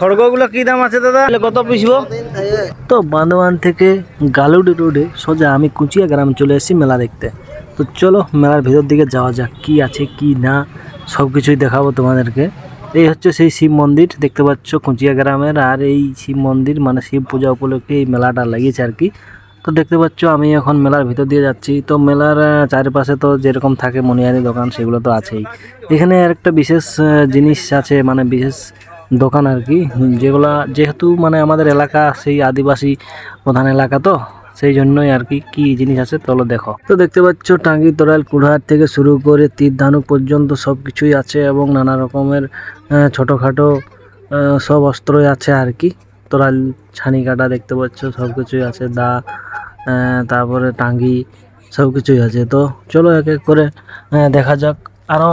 খড়গগুলো কি দাম আছে দাদা? কত পিসবো? তো বান্দোয়ান থেকে গালুডি রোডে সোজা আমি কুচিয়া গ্রামে চলে এসেছি মেলা দেখতে। তো চলো মেলার ভেতর দিকে যাওয়া যাক কি আছে কি না সব কিছুই দেখাবো তোমাদেরকে। এই হচ্ছে সেই শিব মন্দির দেখতে পাচ্ছ কুচিয়া গ্রামের আর এই শিব মন্দির মানে শিব পূজা উপলক্ষে এই মেলাটা লাগিয়েছে আর কি। তো দেখতে পাচ্ছ আমি এখন মেলার ভিতর দিয়ে যাচ্ছি। তো মেলার চারিপাশে তো যেরকম থাকে মনিহারি দোকান সেগুলো তো আছেই। এখানে আর একটা বিশেষ জিনিস আছে মানে বিশেষ দোকান আর কি। যেগুলা যেহেতু মানে আমাদের এলাকা সেই আদিবাসী প্রধান এলাকা তো সেই জন্যই আর কি কি জিনিস আছে চলো দেখো। তো দেখতে পাচ্ছ টাঙ্গি তোরাল কুড়হাট থেকে শুরু করে তীর ধানুক পর্যন্ত সব কিছুই আছে এবং নানা রকমের ছোটোখাটো সব অস্ত্রই আছে আর কি। তোরাল ছানি কাটা দেখতে পাচ্ছ সব কিছুই আছে দা তারপরে টাঙ্গি সব কিছুই আছে। তো চলো এক এক করে দেখা যাক আরও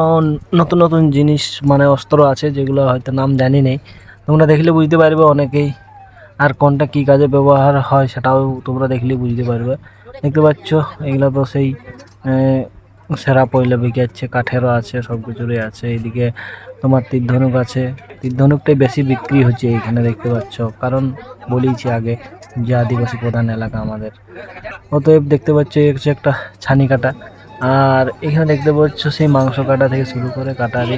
নতুন নতুন জিনিস মানে অস্ত্র আছে যেগুলো হয়তো নাম জানি নেই। তোমরা দেখলে বুঝতে পারবে অনেকেই আর কোনটা কী কাজে ব্যবহার হয় সেটাও তোমরা দেখলে বুঝতে পারবে। দেখতে পাচ্ছ, এগুলো তো সেই সেরা পয়লা যাচ্ছে কাঠেরও আছে, সব কিছুরই আছে। এইদিকে তোমার তীর ধনুক আছে। তীর ধনুকটাই বেশি বিক্রি হচ্ছে এইখানে দেখতে পাচ্ছ। কারণ বলেইছি আগে, যে আদিবাসী প্রধান এলাকা আমাদের। অতএব দেখতে পাচ্ছ হচ্ছে একটা ছানি কাটা। আর এখানে দেখতে পাচ্ছ সেই মাংস কাটা থেকে শুরু করে কাটারি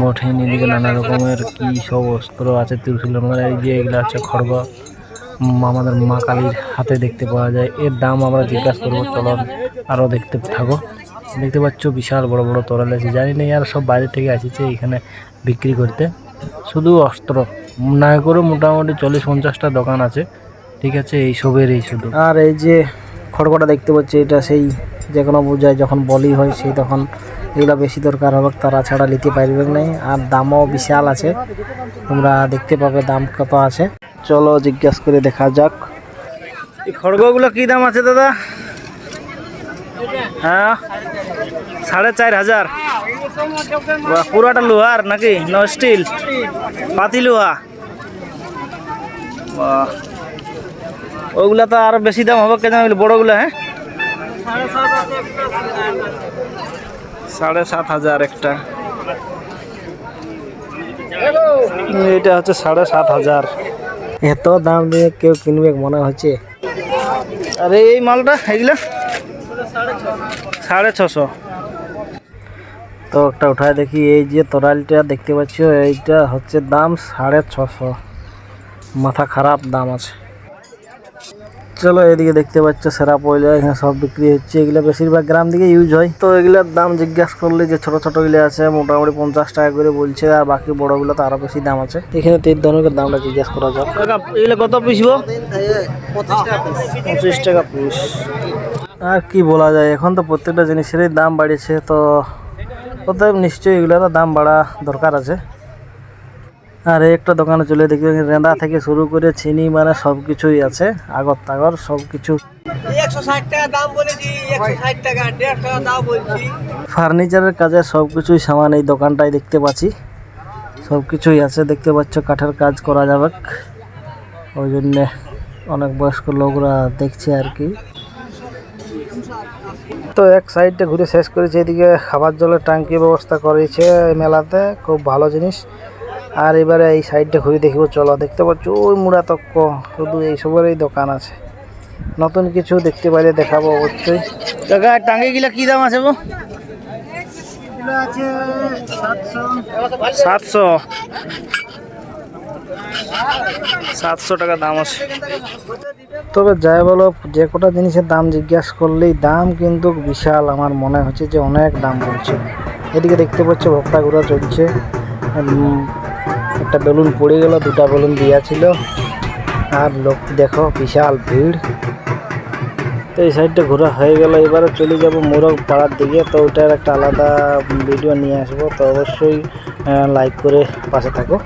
মঠেন এদিকে নানা রকমের কি সব অস্ত্র আছে ত্রিশূল এই যে এগুলো হচ্ছে খড়গ। আমাদের মা কালীর হাতে দেখতে পাওয়া যায়। এর দাম আমরা জিজ্ঞাসা করব চলো আরও দেখতে থাকো। দেখতে পাচ্ছ বিশাল বড় বড় তরল আছে, জানি না আর সব বাইরে থেকে আসছে এখানে বিক্রি করতে। শুধু অস্ত্র, না করে মোটামুটি চল্লিশ পঞ্চাশটা দোকান আছে। ঠিক আছে এইসবের এই শুধু। আর এই যে খড়গটা দেখতে পাচ্ছি, এটা সেই যে কোনো পূজায় যখন বলি হয়, সেই তখন এগুলো বেশি দরকার হবে, তারা ছাড়া নিতে পারবে না আর দামও বিশাল আছে। তোমরা দেখতে পাবে দাম কত আছে। চলো জিজ্ঞাসা করে দেখা যাক। এই খড়গগুলো কি দাম আছে দাদা? হ্যাঁ? সাড়ে চার হাজার। পুরাটা লোহার নাকি? ন স্টিল পাতি লোহা। ওগুলা তো আরও বেশি দাম হবে, কেন বড়গুলো হ্যাঁ? সাড়ে সাত হাজার একটা। এটা হচ্ছে সাড়ে সাত হাজার। এত দাম দিয়ে কেউ কিনবে মনে হচ্ছে? আরে এই মালটা এগুলা সাড়ে ছশো। তো একটা উঠায় দেখি, এই যে তরালটা দেখতে পাচ্ছ, এইটা হচ্ছে দাম সাড়ে ছশো। মাথা খারাপ দাম আছে। চলো এদিকে দেখতে পাচ্ছ সেরা পয়লা এখানে সব বিক্রি হচ্ছে। এগুলো বেশিরভাগ গ্রাম দিকে ইউজ হয়। তো এগুলোর দাম জিজ্ঞাসা করলে যে ছোট ছোটগুলো আছে মোটামুটি পঞ্চাশ টাকা করে বলছে আর বাকি বড় বড়গুলো তো আরও বেশি দাম আছে। এখানে তীর ধনুকের দামটা জিজ্ঞাসা করা যাক। এগুলো কত পিসবো পঁচিশ টাকা পিস আর কি বলা যায় এখন তো প্রত্যেকটা জিনিসেরই দাম বাড়িয়েছে তো অতএব নিশ্চয়ই এগুলোরও দাম বাড়া দরকার আছে। আর এই একটা দোকানে চলে দেখবে রেঁদা থেকে শুরু করে চিনি মানে সব কিছুই আছে আগর তাগর সব কিছু ফার্নিচারের কাজে সব কিছুই সামান এই দোকানটায় দেখতে পাচ্ছি। সব কিছুই আছে দেখতে পাচ্ছ কাঠের কাজ করা যাবে। ওই জন্যে অনেক বয়স্ক লোকরা দেখছে আর কি। তো এক সাইডটা ঘুরে শেষ করেছে এদিকে খাবার জলের ট্যাঙ্কি ব্যবস্থা করেছে মেলাতে খুব ভালো জিনিস। আর এবারে এই সাইডটা ঘুরে দেখব, চলো। দেখতে পাচ্ছ, ওই মুড়া তক্ক শুধু এইসবেরই দোকান আছে। নতুন কিছু দেখতে পাইলে দেখাবো অবশ্যই। কাকা টাঙ্গি গিলা কি দাম আছে গো? সাতশো। সাতশো টাকা দাম আছে। তবে যাই বলো, যে কটা জিনিসের দাম জিজ্ঞাসা করলেই দাম কিন্তু বিশাল। আমার মনে হচ্ছে যে অনেক দাম বলছে। এদিকে দেখতে পাচ্ছ ভক্তা ঘোরা চলছে একটা বেলুন পড়ে গেল, দুটা বেলুন দিয়া ছিল। আর লোক দেখো, বিশাল ভিড়। তো এই সাইডটা ঘোরা হয়ে গেল। এবারে চলে যাব মোরগ পাড়ার দিকে। তো ওটার একটা আলাদা ভিডিও নিয়ে আসব। তো অবশ্যই লাইক করে পাশে থাকো।